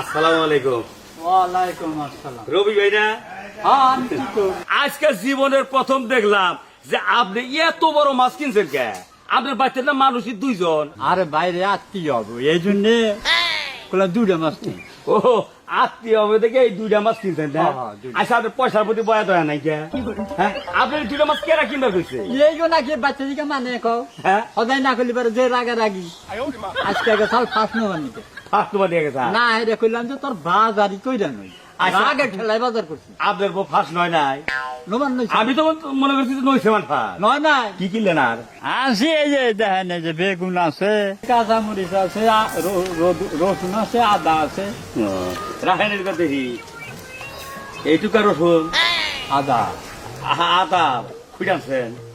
আসসালামু আলাইকুম ওয়ালাইকুম আসসালাম। রবি ভাই না? হ্যাঁ আমি ঠিক করি। আজকে জীবনের প্রথম দেখলাম যে আপনি এত বড় মাছ কিনছেন কে? আপনার বাচ্চার না মানুষই দুইজন। আরে বাইরে আত্মীয় হব এই জন্যে বললাম দুটা মাছ ও আত্মীয় হবে দেখে এই দুইটা মাছ কিনছেন না হ্যাঁ, হ্যাঁ, দুইটা। আচ্ছা আপনার পয়সার প্রতি বয়া দয়া নাই কে? হ্যাঁ? দুইটা মাছ কেনা কিনবার কইছে? এই জন্য নাকি বাচ্চা দিকে মানে কও? হ্যাঁ? সদাই না করলে পারে যে রাগা রাগি আজকে আগে সাল ফাঁস নেওয়ার নিতে। ফার্স্ট তোমার দিয়ে গেছে। না এটা কইলাম যে তোর বাজারই কইরা নই আচ্ছা। আগে ঠেলাই বাজার করছি। আপনার বউ ফার্স্ট নয় নাই। আমি তো মনে করছি যে নইছে নয় নাই। কি কিনলেন আর? আছে এই যে দেখেন এই যে বেগুন আছে। কাঁচা মরিচ আছে রসুন আছে আদা আছে। রাসায়নিক দেখি এইটুকা রসুন। আদা। আহা, আদা। খুঁজানছেন খুলুন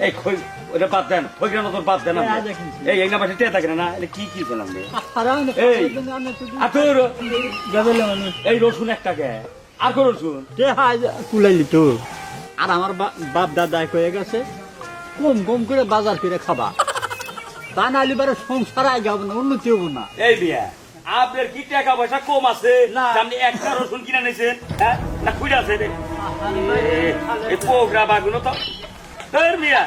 এই খই ওটা বাদ দেন ফইগ্রাম তোর বাদ দেন এই, আজকে কিনছি। এই এক পাশে টেয়া থাকে না এটা কি এই রসুন। আর কোন রসুন? কে হাই কুলাইলি তো। আর আমার বা- বাপ দাদা কয়ে গেছে কম কম করে বাজার করে খাবা। তা না হলে বারে সংসার আগে হবে না উন্নতি হব না। এই বিয়া আপনার কি টাকা পয়সা কম আছে? না। আপনি একটা রসুন কিনে নিয়েছেন হ্যাঁ? না খুঁজে আছে রে। এ- এই পোগরা বাগুনো তো ধর মিয়া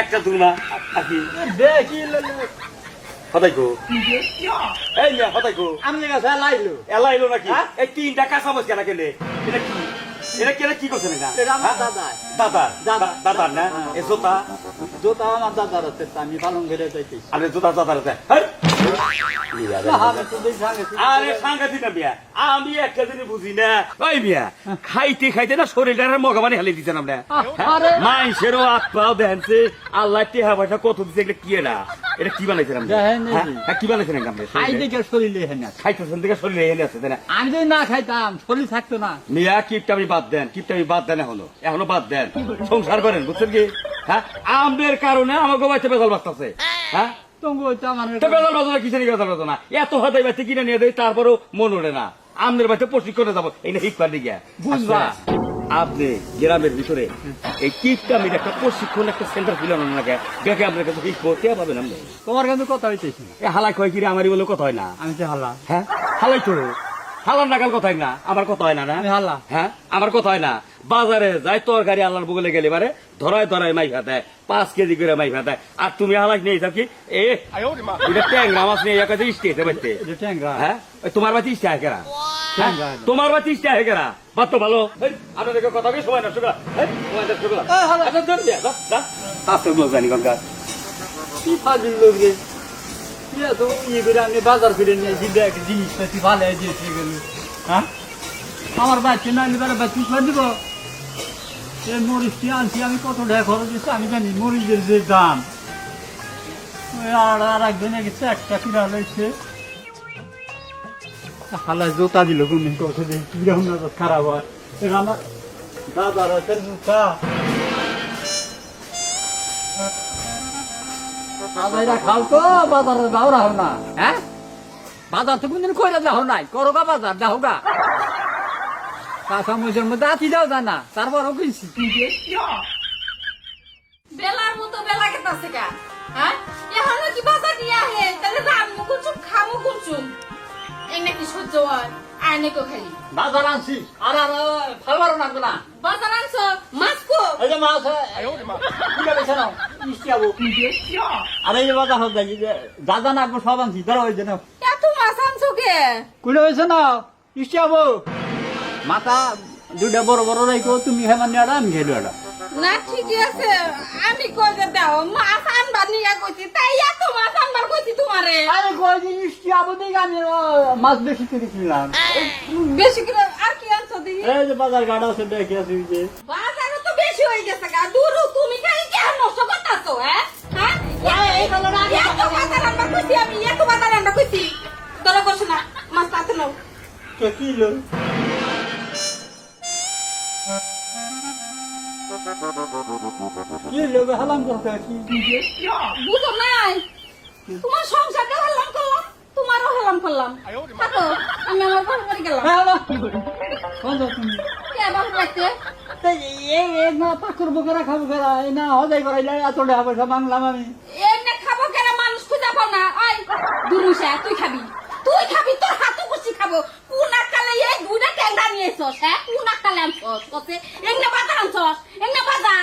একটা দুর্মা থাকি দেখি হতাই গো। এই মিয়া হতাই গো। আমি কাছে লাইলো এলা এলো নাকি? হ্যাঁ? এই তিনটা কাঁচা মাছ কেনা কেনে? এটা কি? এটা কেনা কি করছেন এটা? এটা আমার হ্যাঁ? দাদা দাদার? দাদা। দাদার না? হ্যাঁ। এ জোতা? জোতা আমার দাদার আছে আমি পালন করে যাইতেছি। আরে জোতা দাদার আছে! আমি আরে সাংঘাতিক না বিয়া। আমি একটা জিনিস বুঝি না। ওই বিয়া খাইতে খাইতে না শরীরটা মগা হেলে দিচ্ছেন আমরা। আরে। আত্মাও দেখছে আল্লাহ টেহা পয়সা কত দিচ্ছে এটা কি এটা এটা কি বানাইছেন আপনি? হ্যাঁ? কি বানাইছেন আপনি? খাই দেখে শরীরে হেনে খাইতেছেন দেখে শরীরে এনে আছে তাই না? আমি যদি না খাইতাম শরীর থাকতো না। মিয়া কিপটা আমি বাদ দেন কিপটা আমি বাদ দেন এখনও। এখনও বাদ দেন। সংসার করেন বুঝছেন কি? হ্যাঁ? আমদের কারণে আমাকে বাচ্চা বেজাল বাঁচতেছে। হ্যাঁ? বাজনা কিসের বাজনা এত হাতাই বাচ্চা কিনে নিয়ে দেয় তারপরেও মন ওঠে না। আমদের বাচ্চা প্রশিক্ষণে যাব। এই না শিখবার দিকে বুঝবা। আপনি গ্রামের ভিতরে এই কিপটা আমি একটা প্রশিক্ষণ একটা সেন্টার খুলানো না দেখে আপনার কাছে শিখব কে পাবেন আপনি? তোমার কিন্তু কথা হইতেছি এ হালাই কয় কিরে আমারই বলে কথা হয় না? আমি তো হালা। হ্যাঁ? হালাই তো হালার নাগাল কথা হয় না আমার কথা হয় না না? আমি হালা। হ্যাঁ? আমার কথা হয় না। বাজারে যাই তরকারি আল্লাহর বগলে গেলে পারে ধরায় ধরায় মাইফা দেয় পাঁচ কেজি করে মাইফা দেয়। আর তুমি হালাক নিয়ে যাও কি? এ এটা ট্যাংরা মাছ নিয়ে বাড়তে। এটা হ্যাঁ? ওই তোমার বাতি ইস্টা হয় কেরা? তোমার বাতি ইস্টা হয় কেরা? বাদ তো ভালো। আপনাদেরকে কথা সময় নষ্ট করা। সময় নষ্ট করা। আচ্ছা, জানি কোনকার কি ফাজিল লোক রে। কি ইয়ে করে আমি বাজার করে নিয়ে দিলে এক জিনিস পাতি ভালো দিয়েছে গেল হ্যাঁ? আমার বাচ্চা না এবার বাচ্চা দিব। সে মরিচটি আনছি, আমি কত টাকা খরচ আমি জানি, মরিচের যে দাম। আর আর একদিন একটা কিনা দিল কত দিন খারাপ হয়। আমার দাদার হাতের জুতা। না হ্যাঁ? বাজার তো কোনদিন কইরা যাও নাই, করো বাজার, যাও গা। কাঁচা মরিচের মধ্যে আতি দাও জানা তারপরও কিনছি। বেলার মতো বেলা কেতাছে কা হ্যাঁ? এখনও কি বাজার নিয়ে আহে? তাহলে রামু কুচুম খামু কুচুম। এই নাকি সহ্য হয় আর নাকি খালি। বাজার আনছি আর আর ফালবার না না। বাজার আনছো মাছ কো? এই যে মাছ কিনা বেছে নাও মিষ্টি আবো আর এই যে বাজার হল দেখি যে যা যা না সব আনছি। ধরো ওই যে নাও। এত মাছ আনছো কে? কুড়ে হয়েছে না মিষ্টি আবো মাথা দুইটা বড় বড় রাখো তুমি হেমান নিয়ে আমি খেলো এটা না ঠিকই আছে। আমি কই যে দাও? মাছ আনবার নিয়ে কইছি তাই এত মাছ আনবার কইছি তোমারে। আরে কয় যে মিষ্টি আবো দেখে আমি ও, মাছ বেশি করে কিনলাম। বেশি করে আর কি আনছো দিদি? এই যে বাজার গাড়া আছে দেখে আসি যে। বাজারে তো বেশি হয়ে গেছে গা। দূর তুমি খালি কেন নষ্ট করতেছো হ্যাঁ? হ্যাঁ? এত বাজার আনবার কইছি আমি এত বাজার আনবার কইছি। তোরা করছ না মাছ তাতে নাও। কে কিলো কি লোক হালাম করতে কি দিছে বুঝো নাই। তোমার সংসারটা হেলাম করলাম তোমারও হেলাম করলাম। হাতো আমি আমার বাবার বাড়ি গেলাম। হ্যালো কোন তুমি? কে বাবার বাড়িতে এই এই এই না পাকুর বকরা খাব করা? এই না হদাই করাইলে এত টাকা পয়সা মাংলাম আমি। এমনি খাব কেন মানুষ খুঁজে পাও না। ওই দূর মুছে তুই খাবি। তুই খাবি তোর হাতু কুচি খাব। কোন আকালে এই দুইটা ট্যাংরা নিয়ে এসছস হ্যাঁ? কোন আকালে আনছস? কসে এগনা বাজার আনছস? এগনা বাজার?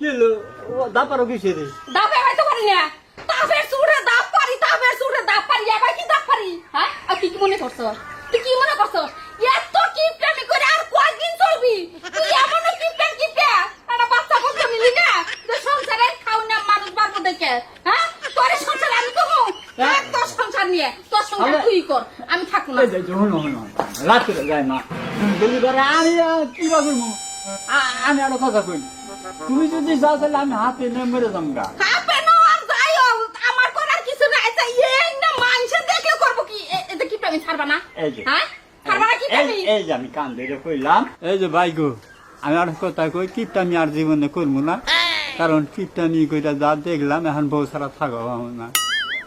কি হলো ও দাপারও কিসে রে দাপে ভাই তো পারি না। তাপের সুরে দাপ পারি তাপের সুরে দাপ পারি এবার কি দাপ পারি? হ্যাঁ? আর তুই কি মনে করছস তুই কি মনে করছস এত কিপটামি করে আর কয়দিন চলবি? তুই এমন কিপটাম কিপটা একটা বাচ্চা বাচ্চা মিলি না যে সংসারে খাও না মানুষ বাড়বো দেখে। হ্যাঁ? তোর সংসার আমি কমু হ্যাঁ? তোর সংসার নিয়ে। তোর সংসার আমরা- তুই কর আমি থাকব না। এই যে হলো হলো রাত্রে যায় মা। গেলি আমি কি বা আমি আরও কথা কই তুমি যদি যাও তাহলে আমি হাতে নিয়ে মেরে যাম গা হাপে নো যাই আমার করার কিছু নাই। আচ্ছা এই না মানুষের দেখলে করব কি? এ- এটা কিপটামি ছাড়বা না? এই যে। হ্যাঁ? ছাড়বা না এই যে আমি কান ধরে কইলাম। এই যে ভাই গো আমি আর কথা কই কিপটামি আর জীবনে করব না। কারণ কিপটামি কইটা যা দেখলাম এখন বউ সারা থাকব না।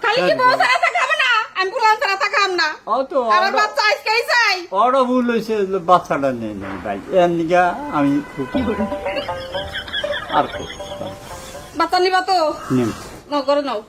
খালি কি বউ ছাড়া থাকাম না? আমি পুরান ছাড়া থাকাম না। ও তো আমার বাচ্চা আজকেই চাই বড় ভুল হয়েছে বাচ্চাটা নেই নেই ভাই। এর আমি খুব আর বাচ্চা নিবা তো নিম ন করে নাও।